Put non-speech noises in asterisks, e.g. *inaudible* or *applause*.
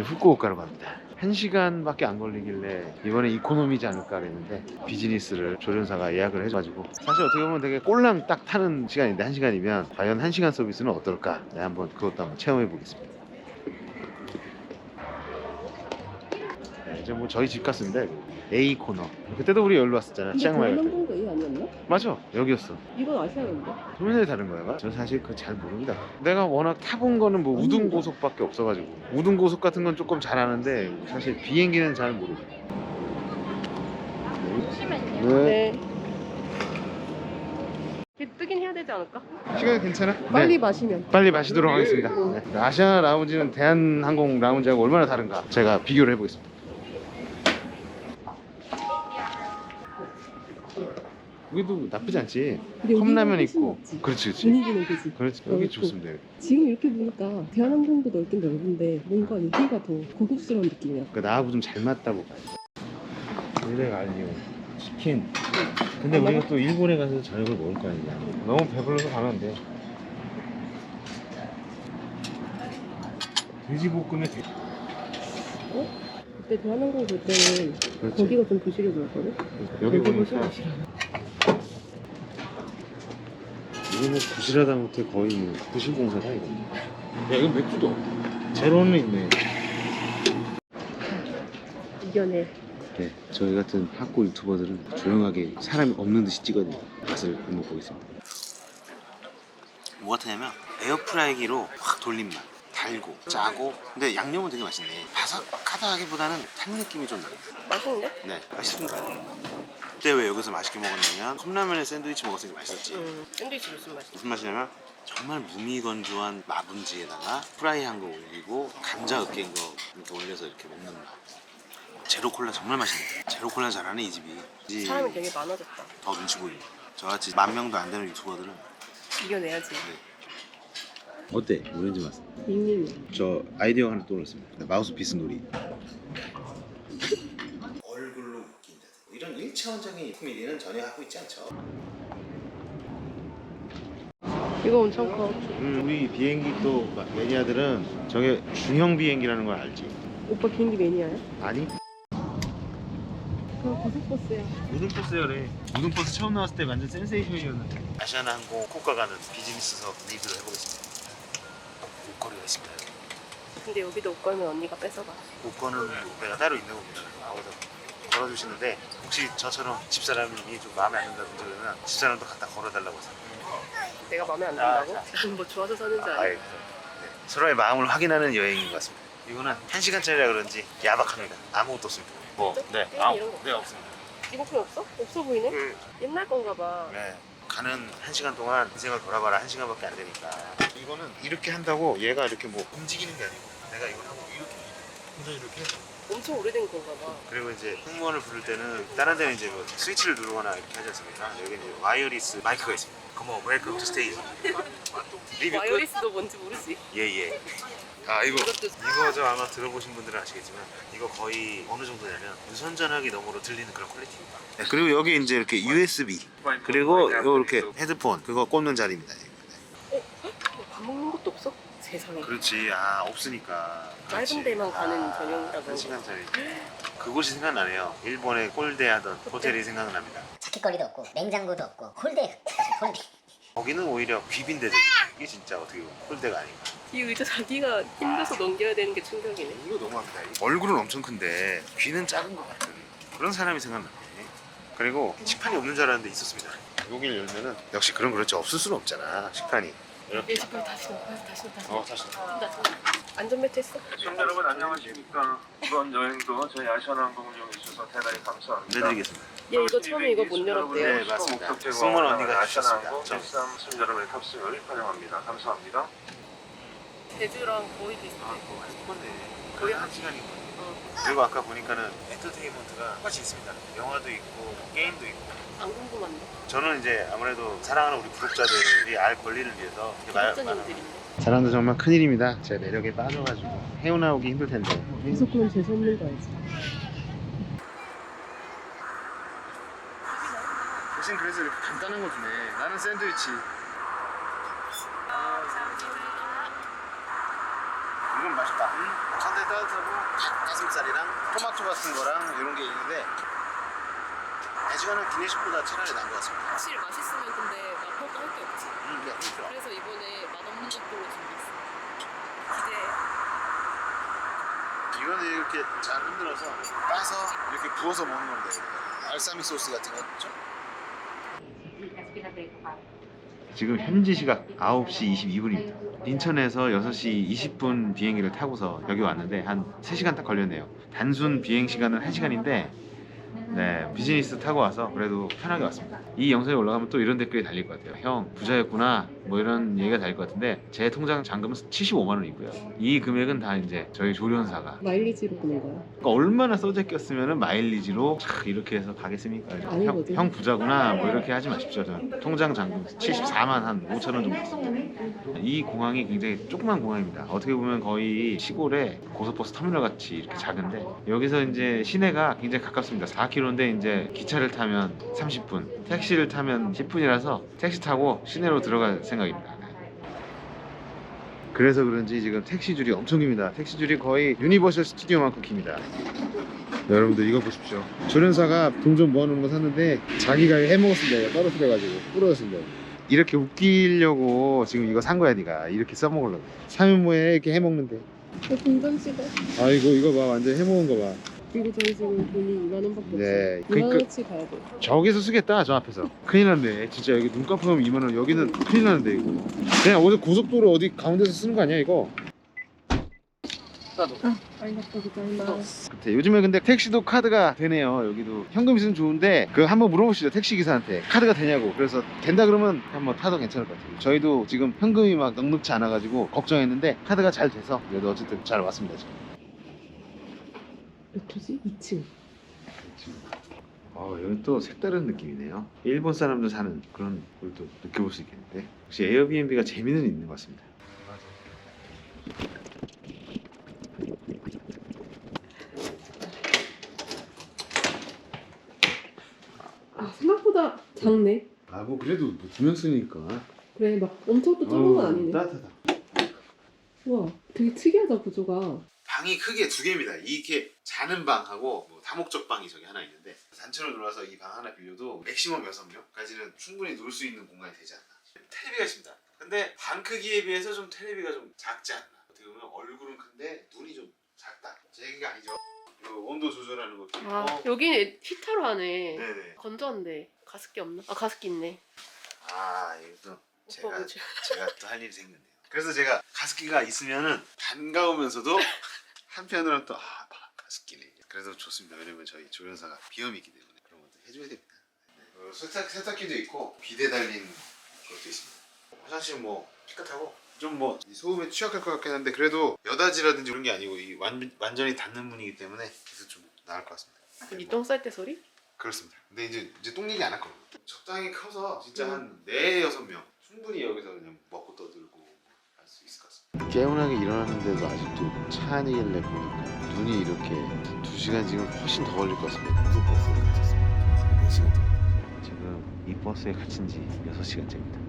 후쿠오카로 갑니다. 1시간밖에 안 걸리길래 이번에 이코노미지 않을까 그랬는데 비즈니스를 조련사가 예약을 해가지고 사실 어떻게 보면 되게 꼴랑 딱 타는 시간인데 1시간이면 과연 1시간 서비스는 어떨까 네, 한번 그것도 한번 체험해 보겠습니다. 이제 뭐 저희 집 같습니다. A 코너. 그때도 우리 여기로 왔었잖아. 치앙마이 갈 때. 이 아니었나? 맞아. 여기였어. 이건 아시아인데? 화면이 다른 거야? 저 사실 그거 잘 모릅니다. 내가 워낙 타본 거는 뭐 우등 고속밖에 없어가지고 우등 고속 같은 건 조금 잘 아는데 사실 비행기는 잘 모르고. 잠시만요. 네. 네. 뜨긴 해야 되지 않을까? 시간 괜찮아? 빨리 네. 마시면. 빨리 마시도록 하겠습니다. 네. 아시아 라운지는 대한항공 라운지하고 얼마나 다른가 제가 비교를 해보겠습니다. 여기도 나쁘지 않지. 근데 컵라면 훨씬 있고. 낫지. 그렇지, 그렇지. 분위기는 그지. 그렇지. 여기 넓고. 좋습니다. 지금 이렇게 보니까 대한항공도 넓긴 넓은데 뭔가 여기가 더 고급스러운 느낌이야. 그 나하고 좀 잘 맞다고 봐요. 일렉 알리오 치킨. 근데 안 우리가 또 일본에 가서 저녁을 먹을 거 아니냐. 너무 배불러서 가면 안 돼. 돼지볶음에 돼. 그때 대한항공 볼 때는 그렇지. 거기가 좀 부실해 보였거든? 여기 보니까 부실해. 이거 뭐 부실하다 못해 거의 뭐 부실공사다 이거. 야 이거 맥주도 제로는 있네. 이겨내. 네, 저희 같은 학고 유튜버들은 조용하게 사람이 없는 듯이 찍어야 됩니다. 맛을 한번 보겠습니다. 뭐 같으냐면 에어프라이기로 확 돌린 맛. 달고 짜고 근데 양념은 되게 맛있네 바삭하다기보다는 탄 느낌이 좀 나요 맛있는데? 네 맛있습니다 그때 왜 여기서 맛있게 먹었냐면 컵라면에 샌드위치 때 맛있었지 응. 샌드위치 무슨 맛이야? 무슨 맛이냐면 정말 무미건조한 마분지에다가 프라이한 거 올리고 감자 으깬 거 이렇게 올려서 이렇게 먹는 맛 제로 콜라 정말 맛있네 제로 콜라 잘하네 이 집이 이 사람이 되게 많아졌다. 더 눈치 보이네 저같이 만 명도 안 되는 유튜버들은 이겨내야지. 어때? 오렌지 맛? 밍밍. 저 아이디어 하나 떠올랐습니다 마우스피스 놀이 얼굴로 웃긴다 이런 1차원적인 코미디는 전혀 하고 있지 않죠 이거 엄청 커. 음, 우리 비행기 또 매니아들은 저게 중형 비행기라는 걸 알지? 오빠 비행기 매니아야? 아니? 그거 고속버스야. 무슨 버스열에 무슨 버스 처음 나왔을 때 완전 센세이션이었는데 아시아나 항공 코카 가는 비즈니스석 리뷰를 해보겠습니다 옷걸이가 있습니다 근데 여기도 옷 걸면 언니가 뺏어가. 옷걸이는 내가 따로 있는 겁니다 나오서 걸어주시는데 혹시 저처럼 집사람이 좀 마음에 안 든다는 분들은 집사람도 갖다 걸어달라고 해서 내가 마음에 안 아, 든다고? 지금 뭐 좋아서 사는 줄 아예 알아? 서로의 마음을 확인하는 여행인 것 같습니다 이거는 한 시간짜리라 그런지 야박합니다 아무것도 없습니다 뭐, 네, 거네 없습니다 리모컨 없어? 없어 보이네? 그, 옛날 건가 봐. 네. 가는 한 시간 동안 인생을 돌아봐라 한 시간밖에 안 되니까 이거는 이렇게 한다고 얘가 이렇게 뭐 움직이는 게 아니고 내가 이걸 하고 이렇게 혼자 이렇게 해서 엄청 오래된 건가 봐. 그리고 이제 승무원을 부를 때는 다른 데는 이제 뭐 스위치를 누르거나 이렇게 하지 않습니까? 여기 이제 와이어리스 마이크가 있습니다. 웰컴 투 스테이지. 리뷰 끝. 와이어리스도 뭔지 모르지? 예예. 아 이거. 이거 저 아마 들어보신 분들은 아시겠지만 이거 거의 어느 정도냐면 무선 전화기 너머로 들리는 그런 퀄리티입니다. 네, 그리고 여기 이제 이렇게 USB 그리고 요 이렇게 헤드폰 그거 꽂는 자리입니다. 밥 먹는 것도 없어? 세상에. 그렇지. 아 없으니까. 그렇지. 짧은 데만 가는 아, 전용이라고. 한 시간짜리 그곳이 생각나네요. 일본의 꼴대하던 호텔이 생각납니다. 자켓거리도 없고 냉장고도 없고 홀대. 홀대. 거기는 오히려 귀빈대죠 이게 진짜 어떻게 보면 꼴대가 아닌가. 이 의자 자기가 힘줘서 넘겨야 되는 게 충격이네. 이거 너무합니다 얼굴은 엄청 큰데 귀는 작은 것 같은 그런 사람이 생각나네. 그리고 식판이 없는 줄 알았는데 있었습니다. 여기를 열면은 역시 그런 그렇죠 없을 수는 없잖아 식판이 예식까지 다시 넣어, 다시 넣어, 다시 넣어. 어 다시 나 저기 안전벨트 했어? 시청자 여러분 안녕하십니까 이번 여행도 저희 아시아나항공을 이용해 주셔서 대단히 감사합니다 보내드리겠습니다 얘 이거 처음에 이거 못 열었대요. 네, 맞습니다. 승무원 언니가. 아시아나항공 저. 13 시청자 여러분의 탑승을 환영합니다 감사합니다 제주랑 거의 비슷해. 아 그거 거의 한 시간이고 어. 그리고 아까 보니까는 엔터테인먼트가 똑같이 있습니다 영화도 있고 뭐 게임도 있고 안 궁금한데. 저는 이제 아무래도 사랑하는 우리 구독자들이 알 권리를 위해서 이렇게 말- 구독자님들인데. 사람도 정말 큰일입니다. 제 매력에 빠져가지고 헤어나오기 힘들 텐데. 무조건 재수 없는 거 알지? 대신 그래서 이렇게 간단한 거 주네. 나는 샌드위치. 이건 맛있다. 산대 따뜻해 닭 가슴살이랑 토마토 같은 거랑 이런 게 있는데 애지간한 기내식보다 차라리 나은 것 같습니다. 확실히 맛있으면 근데 맛평가 할 게 없지. 음, 네, 그렇죠. 그래서 이번에 맛없는 것들로 준비했어. 기대. 이거는 이렇게 잘 흔들어서 따서 이렇게 부어서 먹는 건데 알사미 소스 같은 거 있죠? 지금 현지 시각 9시 22분입니다. 인천에서 6시 20분 비행기를 타고서 여기 왔는데 한 3시간 딱 걸렸네요. 단순 비행 시간은 1시간인데 네, 비즈니스 타고 와서 그래도 편하게 왔습니다. 이 영상이 올라가면 또 이런 댓글이 달릴 것 같아요. 형, 부자였구나. 뭐 이런 얘기가 달릴 것 같은데 제 통장 잔금은 75만 원이고요. 이 금액은 다 이제 저희 조련사가 마일리지로 보는 거야. 그러니까 얼마나 써져 꼈으면 마일리지로 촥 이렇게 해서 가겠습니까? 형. 형 부자구나 뭐 이렇게 하지 마십시오. 저는 통장 잔금 74만 한 5천 원 정도 있습니다. 이 공항이 굉장히 조그만 공항입니다. 어떻게 보면 거의 시골의 고속버스 터미널 같이 이렇게 작은데 여기서 이제 시내가 굉장히 가깝습니다. 4km 인데 이제 기차를 타면 30분, 택시를 타면 10분이라서 택시 타고 시내로 들어갈 생각입니다. 네. 그래서 그런지 지금 택시 줄이 엄청 깁니다. 택시 줄이 거의 유니버셜 스튜디오만큼 깁니다. 네, 여러분들 이거 보십시오. 조련사가 돈 좀 모아놓은 거 샀는데 자기가 해먹었습니다. 떨어뜨려가지고 부러졌습니다. 이렇게 웃기려고 지금 이거 산 거야 네가 이렇게 써먹으려고. 사면 뭐해 이렇게 해먹는데. 어, 동전 씨가. 아이고 이거 봐 완전 해먹은 거 봐. 그리고 저희 지금 돈이 2만 원밖에 없어요. 네, 2만 그러니까- 원어치 가야 돼. 저기서 쓰겠다 저 앞에서. 큰일 났네. 진짜 여기 눈 깜빡하면 2만 원. 여기는 큰일 나는데 이거. 그냥 어디 고속도로 어디 가운데서 쓰는 거 아니야 이거? 아리가또 그때 요즘에 근데 택시도 카드가 되네요. 여기도 현금 있으면 좋은데 그거 한번 물어보시죠 택시 기사한테 카드가 되냐고. 그래서 된다 그러면 한번 타도 괜찮을 것 같아요. 저희도 지금 현금이 막 넉넉지 않아가지고 걱정했는데 카드가 잘 돼서 그래도 어쨌든 잘 왔습니다 지금. 몇 호지? 2층. 어 여기 또 색다른 느낌이네요. 일본 사람도 사는 그런 걸 또 느껴볼 수 있겠는데 혹시 에어비앤비가 재미는 있는 것 같습니다. 아, 생각보다 작네. 아 뭐 그래도 두명 쓰니까. 그래, 막 엄청 또 좁은 건 아니네. 따뜻하다. 우와, 되게 특이하다, 구조가. 방이 크게 두 개입니다. 이게 자는 방하고 뭐 다목적 방이 저기 하나 있는데 단체로 들어와서 이 방 하나 빌려도 맥시멈 6명까지는 충분히 놀 수 있는 공간이 되지 않나. 텔레비가 있습니다. 근데 방 크기에 비해서 좀 텔레비가 좀 작지 않나. 어떻게 보면 얼굴은 큰데 눈이 좀 작다. 제 얘기가 아니죠. 요 온도 조절하는 것도 있고. 아, 여기는 히터로 하네. 네네. 건조한데. 가습기 없나? 아, 가습기 있네. 아 이것도 오빠 제가 뭐지? 제가 또 할 일이 생겼네요. 그래서 제가 가습기가 있으면은 반가우면서도 *laughs* 한편으로는 또 아, 가습기네. 그래도 좋습니다. 왜냐면 저희 조련사가 비염이 있기 때문에 그런 것도 해줘야 됩니다. 네. 어, 세탁 세탁기도 있고 비대 달린 것도 있습니다. 화장실 뭐 깨끗하고 좀 뭐 소음에 취약할 것 같긴 한데 그래도 여다지라든지 그런 게 아니고 이 완, 완전히 닿는 문이기 때문에 그래서 좀 나을 것 같습니다. 이똥 쌀 때 소리? 그렇습니다. 근데 이제 이제 똥 얘기 안할 거예요. 적당히 커서 진짜 음. 한네 여섯 명 충분히 여기서 그냥 먹고 떠들고 할수 같습니다. 개운하게 일어났는데도 아직도 차 안이길래 보니까 눈이 이렇게 두 시간 지금 훨씬 더 걸릴 것 같습니다. 무슨 버스에 갇혔습니다. 지금 이 버스에 갇힌 지 6시간째입니다.